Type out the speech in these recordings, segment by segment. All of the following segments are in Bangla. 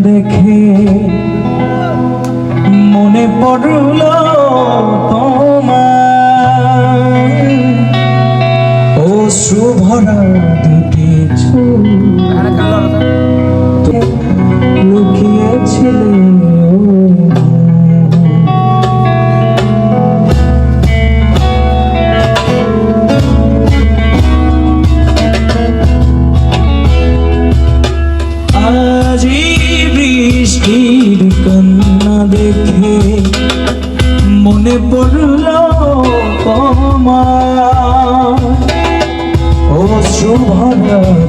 দেখে মনে পড়ল তোমার। ও শুভরা দুটি লুকিয়েছিলে। মনে পড়ল কমা ও শুভ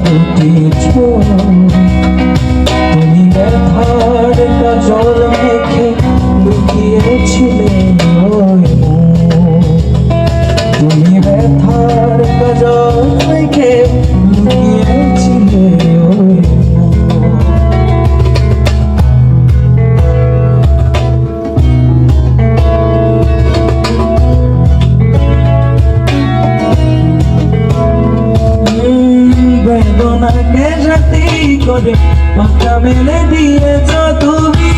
দুটি ছোড়া করে মনটা মেলে দিয়েছ তুমি।